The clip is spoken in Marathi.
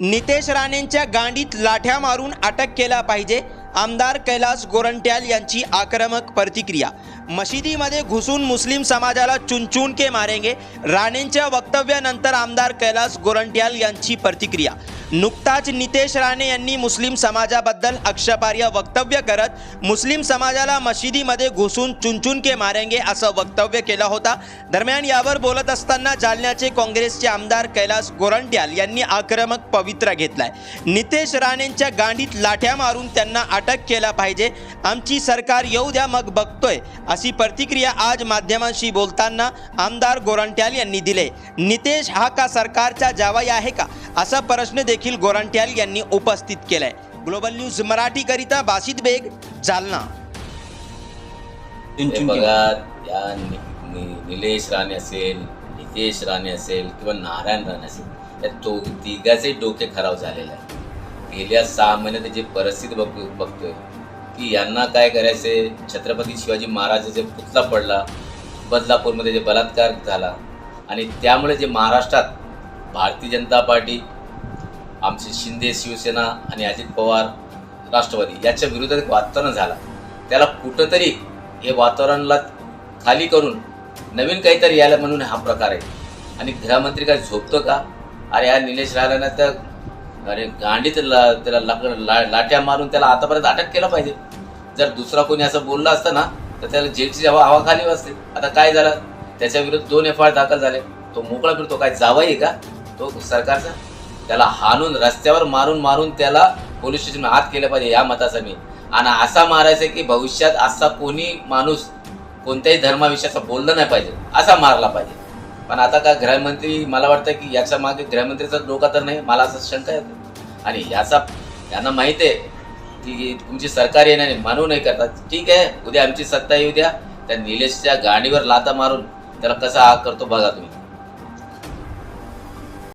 नितेश राणेंच्या गांडीत लाठ्या मारून अटक केला पाहिजे आमदार कैलास गोरंट्याल यांची आक्रमक प्रतिक्रिया. मशिदीमध्ये घुसून मुस्लिम समाजाला चुनचुन के मारेंगे राणेंच्या वक्तव्यानंतर आमदार कैलास गोरंट्याल यांची प्रतिक्रिया. नुकताच नितेश राणे यांनी मुस्लिम समाजाबद्दल आक्षेपार्ह वक्तव्य करत मुस्लिम समाजाला मशिदीमध्ये घुसून चुनचुन के मारेंगे असं वक्तव्य केलं होता. दरम्यान यावर बोलत असताना जालन्याचे काँग्रेसचे आमदार कैलास गोरंट्याल यांनी आक्रमक पवित्रा घेतलाय. नितेश राणेंच्या गांडीत लाठ्या मारून त्यांना अटक केला पाहिजे. आमची सरकार येऊ द्या मग बघतोय अशी प्रतिक्रिया आज माध्यमांशी बोलताना आमदार गोरंट्याल यांनी दिले. नितेश हा का सरकारचा जावाई आहे का? असा प्रश्न देखील गोरंट्याल यांनी उपस्थित केलाय. ग्लोबल न्यूज मराठीकरिता बासित बेग जालना. बघा नि- निलेश राणे असेल नितेश राणे असेल किंवा नारायण राणे असेल या तो तिघाचे डोके खराब झालेले आहे गेल्या सहा महिन्यात त्याची परिस्थिती बघ बघतोय. की यांना काय करायचे छत्रपती शिवाजी महाराजाचे पुतला पडला बदलापूरमध्ये जे बलात्कार झाला आणि त्यामुळे जे महाराष्ट्रात भारतीय जनता पार्टी आमचे शिंदे शिवसेना आणि अजित पवार राष्ट्रवादी याच्या विरोधात एक वातावरण झाला. त्याला कुठंतरी हे वातावरणाला खाली करून नवीन काहीतरी यायला म्हणून हा प्रकार आहे. आणि गृहमंत्री काय झोपतो का? अरे हा निलेश राणानं तर अरे गांडीत ला त्याला लाकड ला लाट्या मारून त्याला आतापर्यंत अटक केलं पाहिजे. जर दुसरा कोणी असं बोललं असतं ना तर त्याला जेलची हवा हवा खाली असते आता काय झालं? त्याच्या विरुद्ध दोन एफ आय दाखल झाले. तो मोकळा फिरतो. काय जावाही आहे का? तो सरकारचा त्याला हाणून रस्त्यावर मारून मारून त्याला पोलीस स्टेशन आत केलं पाहिजे या मताचा मी आणि असा मारायचा की भविष्यात असा कोणी माणूस कोणत्याही धर्माविषयाचा बोललं नाही पाहिजे असा मारला पाहिजे. पण आता का गृहमंत्री मला वाटतं की याच्या मागे गृहमंत्रीचा डोका तर नाही मला असं शंका येतो आणि याचा यांना माहिती आहे की तुमची सरकार येणार नाही म्हणू नाही करतात ठीक आहे उद्या आमची सत्ता येऊ द्या. त्या निलेशच्या गाडीवर लाता मारून त्याला कसा आग करतो बघा तुम्ही.